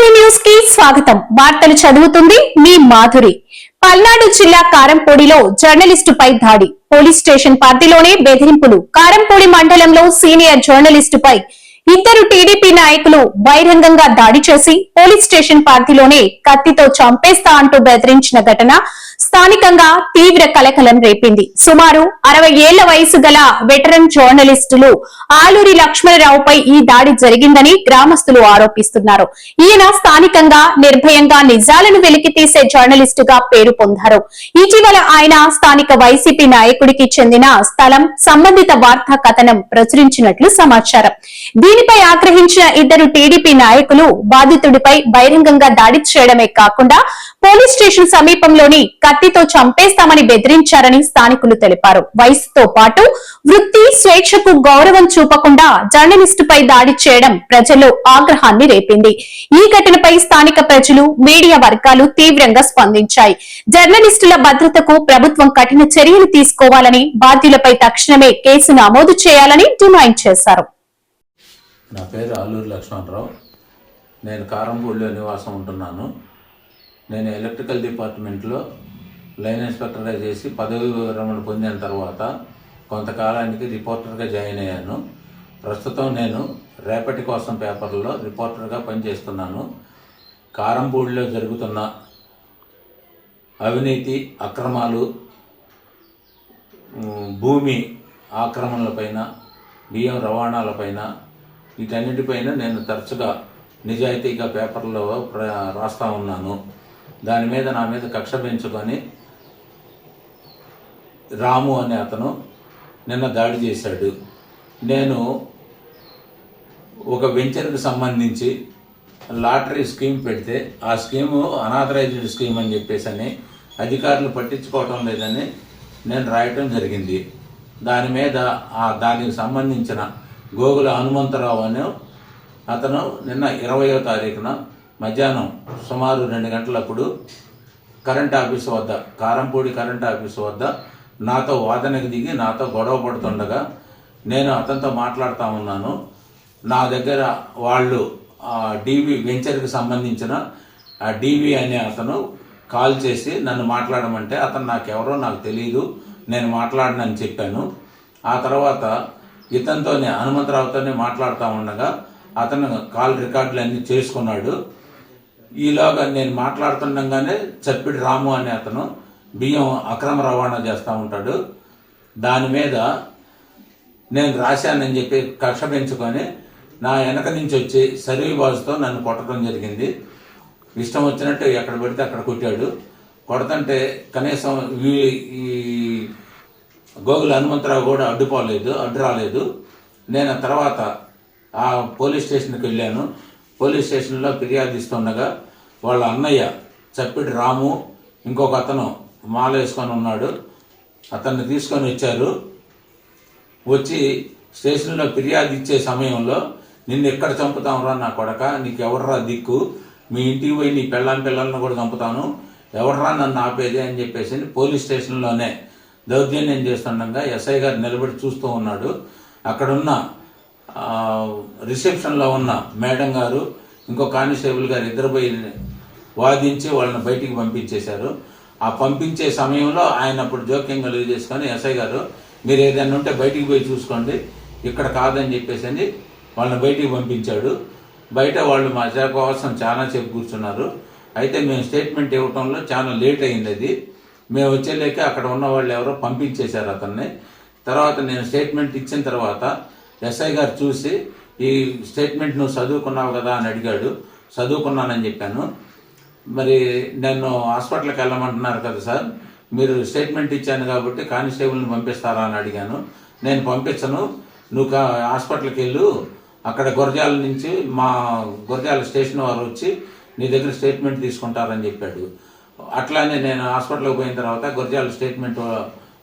న్యూస్కి స్వాగతం. వార్తలు చదువుతుంది మీ మాధురి. పల్నాడు జిల్లా కారంపూడిలో జర్నలిస్టుపై దాడి. పోలీస్ స్టేషన్ పరిధిలోనే బెదిరింపులు. కారంపూడి మండలంలో సీనియర్ జర్నలిస్టుపై ఇద్దరు టీడీపీ నాయకులు బహిరంగంగా దాడి చేసి పోలీస్ స్టేషన్ పరిధిలోనే కత్తితో చంపేస్తా అంటూ బెదిరించిన ఘటన స్థానికంగా తీవ్ర కలకలం రేపింది. సుమారు అరవై ఏళ్ళ వయసు గల వెటరన్ జర్నలిస్టులు ఆలూరి లక్ష్మణరావుపై ఈ దాడి జరిగిందని గ్రామస్తులు ఆరోపిస్తున్నారు. ఈయన స్థానికంగా నిర్భయంగా నిజాలను వెలికి తీసే జర్నలిస్టుగా పేరు పొందారు. ఇటీవల ఆయన స్థానిక వైసీపీ నాయకుడికి చెందిన స్థలం సంబంధిత వార్తా కథనం ప్రచురించినట్లు సమాచారం. దీనిపై ఆగ్రహించిన ఇద్దరు టీడీపీ నాయకులు బాధితుడిపై బహిరంగంగా దాడి చేయడమే కాకుండా పోలీస్ స్టేషన్ సమీపంలోని కత్తితో చంపేస్తామని బెదిరించారని స్థానికులు తెలిపారు. వయసుతో పాటు వృత్తి స్వేచ్ఛకు గౌరవం చూపకుండా జర్నలిస్టుపై దాడి చేయడం ప్రజల్లో ఆగ్రహాన్ని రేపింది. ఈ ఘటనపై స్థానిక ప్రజలు మీడియా వర్గాలు తీవ్రంగా స్పందించాయి. జర్నలిస్టుల భద్రతకు ప్రభుత్వం కఠిన చర్యలు తీసుకోవాలని బాధ్యులపై తక్షణమే కేసు నమోదు చేయాలని డిమాండ్ చేశారు. నా పేరు అల్లూరి లక్ష్మణరావు. నేను కారంపూడిలో నివాసం ఉంటున్నాను. నేను ఎలక్ట్రికల్ డిపార్ట్మెంట్లో లైన్ ఇన్స్పెక్టర్గా చేసి పదవి విరమణ పొందిన తర్వాత కొంతకాలానికి రిపోర్టర్గా జాయిన్ అయ్యాను. ప్రస్తుతం నేను రేపటి కోసం పేపర్లో రిపోర్టర్గా పనిచేస్తున్నాను. కారంపూడిలో జరుగుతున్న అవినీతి అక్రమాలు భూమి ఆక్రమణలపైన బియ్యం రవాణాలపైన వీటన్నిటిపైన నేను తరచుగా నిజాయితీగా పేపర్లో రాస్తా ఉన్నాను. దాని మీద నా మీద కక్ష పెంచుకొని రాము అనే అతను నిన్న దాడి చేశాడు. నేను ఒక వెంచర్కి సంబంధించి లాటరీ స్కీమ్ పెడితే ఆ స్కీము అనాథరైజ్డ్ స్కీమ్ అని చెప్పేసి అని అధికారులు పట్టించుకోవటం లేదని నేను రాయటం జరిగింది. దాని మీద ఆ దానికి సంబంధించిన గోగుల హనుమంతరావు అనే అతను నిన్న ఇరవయో తారీఖున మధ్యాహ్నం సుమారు రెండు గంటలప్పుడు కరెంట్ ఆఫీస్ వద్ద కారంపూడి కరెంట్ ఆఫీస్ వద్ద నాతో వాదనకు దిగి నాతో గొడవ పడుతుండగా నేను అతనితో మాట్లాడుతూ ఉన్నాను. నా దగ్గర వాళ్ళు డీవీ వెంచర్కి సంబంధించిన ఆ డీవీ అనే అతను కాల్ చేసి నన్ను మాట్లాడమంటే అతను నాకెవరో నాకు తెలియదు నేను మాట్లాడనని చెప్పాను. ఆ తర్వాత ఇతనితోనే హనుమంతరావుతోనే మాట్లాడుతూ ఉండగా అతను కాల్ రికార్డులు అన్నీ చేసుకున్నాడు. ఈలోగా నేను మాట్లాడుతుండగానే చప్పిడి రాము అనే అతను బియ్యం అక్రమ రవాణా చేస్తూ ఉంటాడు. దాని మీద నేను రాశానని చెప్పి కక్ష పెంచుకొని నా వెనక నుంచి వచ్చి సర్వీ బాజుతో నన్ను కొట్టడం జరిగింది. ఇష్టం వచ్చినట్టు ఎక్కడ పెడితే అక్కడ కొట్టాడు. కొడతంటే కనీసం ఈ- గోగుల హనుమంతరావు కూడా అడ్డుపోలేదు అడ్డు రాలేదు. నేను తర్వాత ఆ పోలీస్ స్టేషన్కి వెళ్ళాను. పోలీస్ స్టేషన్లో ఫిర్యాదు ఇస్తుండగా వాళ్ళ అన్నయ్య చప్పిడి రాము ఇంకొక అతను మాల వేసుకొని ఉన్నాడు. అతన్ని తీసుకొని వచ్చారు. వచ్చి స్టేషన్లో ఫిర్యాదు ఇచ్చే సమయంలో నిన్ను ఎక్కడ చంపుతావురా నా కొడక? నీకు ఎవర్రా దిక్కు? మీ ఇంటికి పోయి నీ పెళ్ళాం పిల్లలను కూడా చంపుతాను. ఎవర్రా నన్ను ఆపేది? అని చెప్పేసి పోలీస్ స్టేషన్లోనే దౌర్జన్యం చేస్తుండగా ఎస్ఐ గారు నిలబడి చూస్తూ ఉన్నాడు. అక్కడున్న రిసెప్షన్లో ఉన్న మేడం గారు ఇంకో కానిస్టేబుల్ గారు ఇద్దరు పోయి వాదించి వాళ్ళని బయటికి పంపించేశారు. ఆ పంపించే సమయంలో ఆయన అప్పుడు జోక్యం కలిగి చేసుకొని ఎస్ఐ గారు మీరు ఏదైనా ఉంటే బయటికి పోయి చూసుకోండి ఇక్కడ కాదని చెప్పేసి అని వాళ్ళని బయటికి పంపించాడు. బయట వాళ్ళు మా చేర కోసం చాలా సేపు కూర్చున్నారు. అయితే మేము స్టేట్మెంట్ ఇవ్వటంలో చాలా లేట్ అయింది అది. మేము వచ్చేలేక అక్కడ ఉన్న వాళ్ళు ఎవరో పంపించేశారు అతన్ని. తర్వాత నేను స్టేట్మెంట్ ఇచ్చిన తర్వాత ఎస్ఐ గారు చూసి ఈ స్టేట్మెంట్ నువ్వు చదువుకున్నావు కదా అని అడిగాడు. చదువుకున్నానని చెప్పాను. మరి నన్ను హాస్పిటల్కి వెళ్ళమంటున్నారు కదా సార్ మీరు స్టేట్మెంట్ ఇచ్చాను కాబట్టి కానిస్టేబుల్ని పంపిస్తారా అని అడిగాను. నేను పంపించను. నువ్వు కా హాస్పిటల్కి వెళ్ళు. అక్కడ గురజాల నుంచి మా గురజాల స్టేషన్ వారు వచ్చి నీ దగ్గర స్టేట్మెంట్ తీసుకుంటారని చెప్పాడు. అట్లానే నేను హాస్పిటల్కి పోయిన తర్వాత గురజాల స్టేట్మెంట్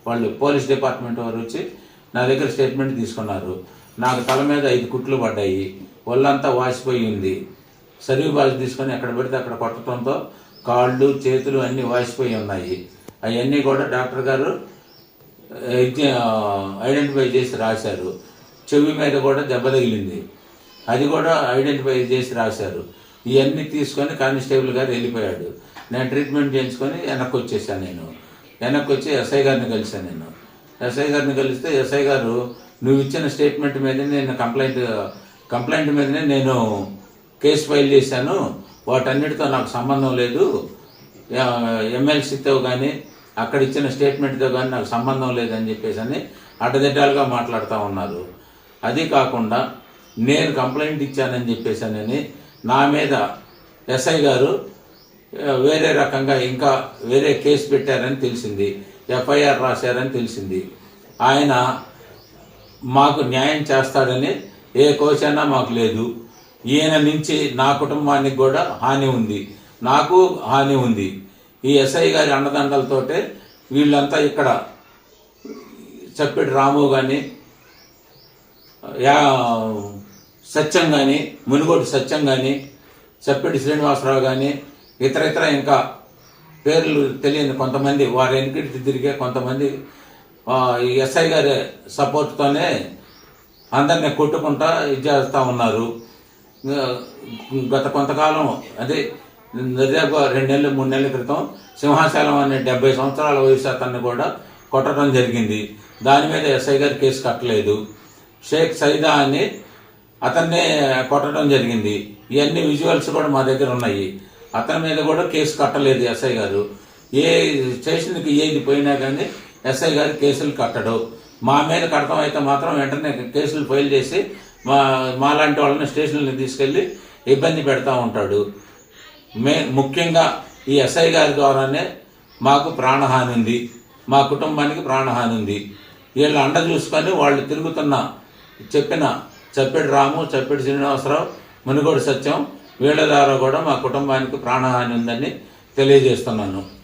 వాళ్ళు పోలీస్ డిపార్ట్మెంట్ వారు వచ్చి నా దగ్గర స్టేట్మెంట్ తీసుకున్నారు. నాకు తల మీద ఐదు కుట్లు పడ్డాయి. ఒళ్ళంతా వాసిపోయి ఉంది. సర్వీ బాల్ తీసుకొని ఎక్కడ పెడితే అక్కడ కొట్టడంతో కాళ్ళు చేతులు అన్నీ వాసిపోయి ఉన్నాయి. అవన్నీ కూడా డాక్టర్ గారు ఐడెంటిఫై చేసి రాశారు. చెవి మీద కూడా దెబ్బ తగిలింది. అది కూడా ఐడెంటిఫై చేసి రాశారు. ఇవన్నీ తీసుకొని కానిస్టేబుల్ గారు వెళ్ళిపోయాడు. నేను ట్రీట్మెంట్ చేయించుకొని వెనక్కి వచ్చేసాను నేను. వెనక్కి వచ్చి ఎస్ఐ గారిని కలిశాను నేను. ఎస్ఐ గారిని కలిస్తే ఎస్ఐ గారు నువ్వు ఇచ్చిన స్టేట్మెంట్ మీదనే నేను కంప్లైంట్ కంప్లైంట్ మీదనే నేను కేసు ఫైల్ చేశాను. వాటన్నిటితో నాకు సంబంధం లేదు. ఎమ్మెల్సీతో కానీ అక్కడ ఇచ్చిన స్టేట్మెంట్తో కానీ నాకు సంబంధం లేదని చెప్పేసి అని అడ్డదిడ్డాలుగా మాట్లాడుతూ ఉన్నారు. అది కాకుండా నేను కంప్లైంట్ ఇచ్చానని చెప్పేసానని నా మీద ఎస్ఐ గారు వేరే రకంగా ఇంకా వేరే కేసు పెట్టారని తెలిసింది. ఎఫ్ఐఆర్ రాశారని తెలిసింది. ఆయన మాకు న్యాయం చేస్తాడని ఏ కోశైనా మాకు లేదు. ఈయన నుంచి నా కుటుంబానికి కూడా హాని ఉంది. నాకు హాని ఉంది. ఈ ఎస్ఐ గారి అండదండలతోటే వీళ్ళంతా ఇక్కడ చప్పిడి రాము కానీ యా సత్యం కానీ మునుగోటి సత్యం కానీ చప్పిడి శ్రీనివాసరావు కానీ ఇతర ఇతర ఇంకా పేర్లు తెలియని కొంతమంది వారి వెనుకటి తిరిగే కొంతమంది ఈ ఎస్ఐ గారి సపోర్ట్తోనే అందరిని కొట్టుకుంటా ఇది చేస్తూ ఉన్నారు. గత కొంతకాలం అదే దాదాపు రెండు నెలలు మూడు నెలల క్రితం సింహాచలం అనే డెబ్బై సంవత్సరాల వయసు అతన్ని కూడా కొట్టడం జరిగింది. దాని మీద ఎస్ఐ గారు కేసు కట్టలేదు. షేక్ సైదా అని అతన్నే కొట్టడం జరిగింది. ఇవన్నీ విజువల్స్ కూడా మా దగ్గర ఉన్నాయి. అతని మీద కూడా కేసు కట్టలేదు ఎస్ఐ గారు. ఏ స్టేషన్కి ఏది పోయినా కానీ ఎస్ఐ గారు కేసులు కట్టడు. మా మీద కడతాం అయితే మాత్రం వెంటనే కేసులు ఫైల్ చేసి మా మాలాంటి వాళ్ళని స్టేషన్కి తీసుకెళ్ళి ఇబ్బంది పెడతా ఉంటాడు. మే ముఖ్యంగా ఈ ఎస్ఐ గారి ద్వారానే మాకు ప్రాణహాని ఉంది. మా కుటుంబానికి ప్రాణహాని ఉంది. వీళ్ళు అండ చూసుకొని వాళ్ళు తిరుగుతున్న చెప్పిన చెప్పేటి రాము చెప్పేటి శ్రీనివాసరావు మునుగోడు సత్యం వీళ్ళ ద్వారా కూడా మా కుటుంబానికి ప్రాణహాని ఉందని తెలియజేస్తున్నాను.